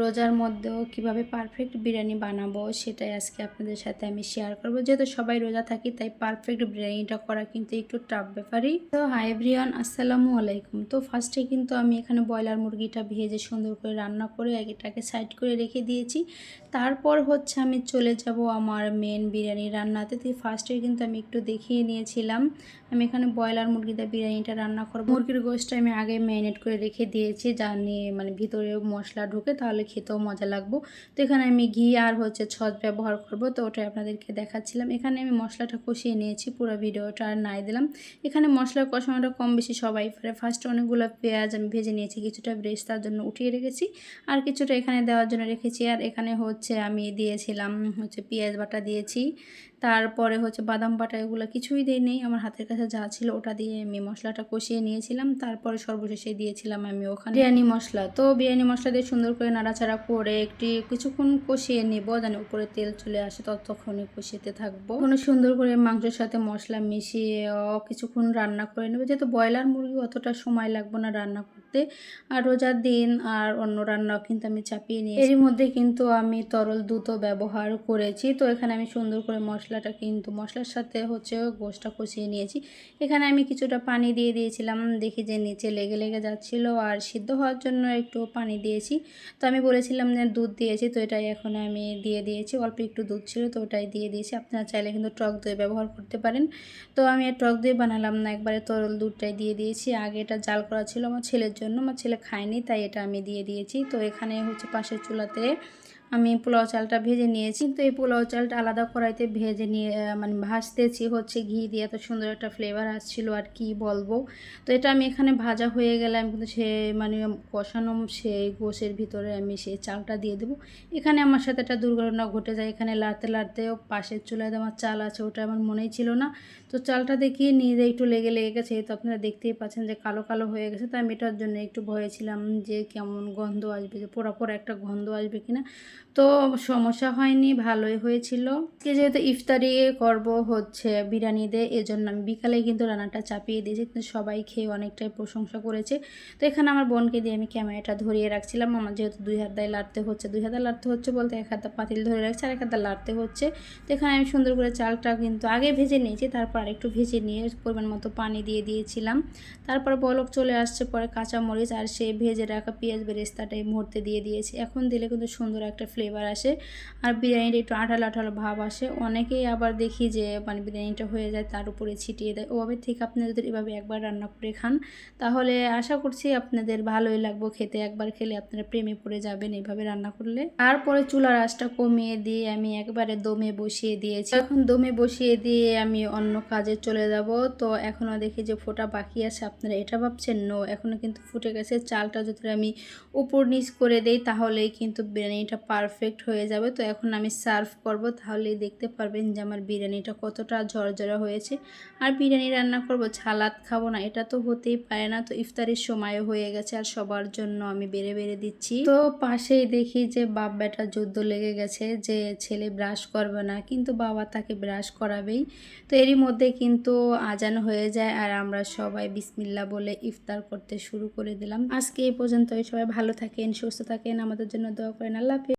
রোজার মধ্যেও কীভাবে পারফেক্ট বিরিয়ানি বানাবো সেটাই আজকে আপনাদের সাথে আমি শেয়ার করব। যেহেতু সবাই রোজা থাকি, তাই পারফেক্ট বিরিয়ানিটা করা কিন্তু একটু টাফ ব্যাপারই। তো হাই ব্রিয়ান আসসালামু আলাইকুম। তো ফার্স্টে কিন্তু আমি এখানে ব্রয়লার মুরগিটা ভেজে সুন্দর করে রান্না করে এটাকে সাইড করে রেখে দিয়েছি। তারপর হচ্ছে আমি চলে যাব আমার মেন বিরিয়ানি রান্নাতে। তো ফার্স্টে কিন্তু আমি একটু দেখিয়ে নিয়েছিলাম। আমি এখানে ব্রয়লার মুরগিতে বিরিয়ানিটা রান্না করব। মুরগির গোষ্ঠটা আমি আগে ম্যারিনেট করে রেখে দিয়েছি, যা নিয়ে মানে ভিতরে মশলা ঢুকে, তাহলে খেতেও মজা লাগবো। তো এখানে আমি ঘি আর হচ্ছে ছদ ব্যবহার করব। তো ওটাই আপনাদেরকে দেখাচ্ছিলাম। এখানে আমি মশলাটা কষিয়ে নিয়েছি পুরো ভিডিওটা আর নাই দিলাম। এখানে মশলার কষানোটা কম বেশি সবাই পারে ফার্স্টে অনেকগুলো পেঁয়াজ আমি ভেজে নিয়েছি, কিছুটা ব্রেস্ট তার জন্য উঠিয়ে রেখেছি। আর কিছুটা এখানে দেওয়ার জন্য রেখেছি। আর এখানে হচ্ছে আমি দিয়েছিলাম হচ্ছে পেঁয়াজ বাটা দিয়েছি। তারপরে হচ্ছে বাদাম বাটা এগুলো কিছুই দিই নেই। আমার হাতের কাছে যা ছিল ওটা দিয়ে আমি মশলাটা কষিয়ে নিয়েছিলাম। তারপরে সর্বশেষে দিয়েছিলাম আমি ওখানে বিরিয়ানি মশলা। তো বিরিয়ানি মশলা দিয়ে সুন্দর করে নাড়াচাড়া করে একটি কিছুক্ষণ কষিয়ে নেব, যেন উপরে তেল চলে আসে ততক্ষণে কষিতে থাকব। কোনো সুন্দর করে মাংসের সাথে মশলা মিশিয়ে কিছুক্ষণ রান্না করে নেব। যেহেতু ব্রয়লার মুরগি অতটা সময় লাগবে না রান্না করতে। আর রোজার দিন আর অন্য রান্নাও কিন্তু আমি চাপিয়ে নিই এরই মধ্যে কিন্তু আমি তরল দুধও ব্যবহার করেছি। তো এখানে আমি সুন্দর করে মশলাটা কিন্তু, মশলার সাথে হচ্ছে গোষ্ঠটা কষিয়ে নিয়েছি। এখানে আমি কিছুটা পানি দিয়ে দিয়েছিলাম। দেখি যে নিচে লেগে লেগে যাচ্ছিল আর সিদ্ধ হওয়ার জন্য একটু পানি দিয়েছি। তো আমি বলেছিলাম যে দুধ দিয়েছি, তো এটাই এখন আমি দিয়ে দিয়েছি। অল্প একটু দুধ ছিল, তো ওটাই দিয়ে দিয়েছি। আপনারা চাইলে কিন্তু টক দই ব্যবহার করতে পারেন। তো আমি টক দই বানালাম না, একবারে তরল দুধটাই দিয়ে দিয়েছি। আগে এটা জাল করা ছিল, আমার ছেলের জন্য আমার ছেলে খায়নি তাই এটা আমি দিয়ে দিয়েছি। তো এখানে হচ্ছে পাশের চুলাতে আমি পোলাও চালটা ভেজে নিয়েছি। তো এই পোলাও চালটা আলাদা কড়াইতে ভেজে নিয়ে মানে ভাজতেছি। হচ্ছে ঘি দিয়ে এত সুন্দর একটা ফ্লেভার আসছিল, আর কি বলব? তো এটা আমি এখানে ভাজা হয়ে গেলে আমি কিন্তু সে মানে কষানো সেই গোশের ভিতরে আমি সেই চালটা দিয়ে দেবো। এখানে আমার সাথে একটা দুর্ঘটনা ঘটে যায়। এখানে লাড়তে লাড়তেও পাশের চুলায় আমার চাল আছে, ওটা আমার মনেই ছিল না। তো চালটা দেখিয়ে নিজে একটু লেগে লেগে গেছে। তো আপনারা দেখতেই পাচ্ছেন যে কালো কালো হয়ে গেছে। তো আমি এটার জন্য একটু ভয়ে ছিলাম যে কেমন গন্ধ আসবে, যে পোড়া পোড়া একটা গন্ধ আসবে কিনা। তো সমস্যা হয়নি, ভালোই হয়েছিল। আজকে যেহেতু ইফতারি করব হচ্ছে বিরিয়ানি দিয়ে, এজন্য আমি বিকালে কিন্তু রান্নাটা চাপিয়ে দিয়েছি। কিন্তু সবাই খেয়ে অনেকটাই প্রশংসা করেছে। তো এখানে আমার বোনকে দিয়ে আমি ক্যামেরাটা ধরিয়ে রাখছিলাম। আমার যেহেতু দুই হাত দায় লাড়তে হচ্ছে, দুই হাতে লাড়তে হচ্ছে বলতে এক হাতে পাতিল ধরে রাখছে, আর এক হাতে লাড়তে হচ্ছে। তো এখানে আমি সুন্দর করে চালটা কিন্তু আগে ভেজে নিয়েছি, তারপর আরেকটু ভেজে নিয়ে পরিমাণ মতো পানি দিয়ে দিয়েছিলাম। তারপর বলক চলে আসছে পরে কাঁচা মরিচ আর সে ভেজে রাখা পেঁয়াজ বেরেস্তাটা এই মুহূর্তে দিয়ে দিয়েছি। এখন দিলে কিন্তু সুন্দর একটা ফ্লেভার আসে। আর বিরিয়ানিটা একটু আঠালো আঠালো ভাব আসে। অনেকেই আবার দেখি যে মানে বিরিয়ানিটা হয়ে যায়, তার উপরে ছিটিয়ে দেয়। ওভাবে ঠিক আপনাদের যদি এভাবে একবার রান্না করে খান, তাহলে আশা করছি আপনাদের ভালোই লাগবো খেতে। একবার খেলে আপনারা প্রেমে পড়ে যাবেন এইভাবে রান্না করলে। তারপরে চুলার আঁচটা কমিয়ে দিয়ে আমি একবারে দমে বসিয়ে দিয়েছি। এখন দমে বসিয়ে দিয়ে আমি অন্য কাজে চলে যাব। তো এখনও দেখি যে ফোটা বাকি আছে। আপনারা এটা ভাবছেন? নো এখনও কিন্তু ফুটে গেছে। চালটা যদি আমি উপর নিচ করে দেই, তাহলেই কিন্তু বিরিয়ানিটা পারফেক্ট হয়ে যাবে, তো এখন আমি সার্ভ করব, তাহলেই দেখতে পারবেন যে আমার বিরিয়ানিটা কতটা ঝরঝরা হয়েছে। আর বিরিয়ানি রান্না করব, ছালাদ খাব না, এটা তো হতেই পারে না, তো ইফতারির সময় হয়ে গেছে আর সবার জন্য আমি বেড়ে বেড়ে দিচ্ছি। তো পাশেই দেখি যে বাপ বেটা যুদ্ধ লেগে গেছে, যে ছেলে ব্রাশ করবে না, কিন্তু বাবা তাকে ব্রাশ করাবেই। তো এরই মধ্যে কিন্তু আজান হয়ে যায় আর আমরা সবাই বিসমিল্লা বলে ইফতার করতে শুরু করে দিলাম। আজকে এই পর্যন্তই, সবাই ভালো থাকেন, সুস্থ থাকেন, আমাদের জন্য দোয়া করেন, আল্লাহ।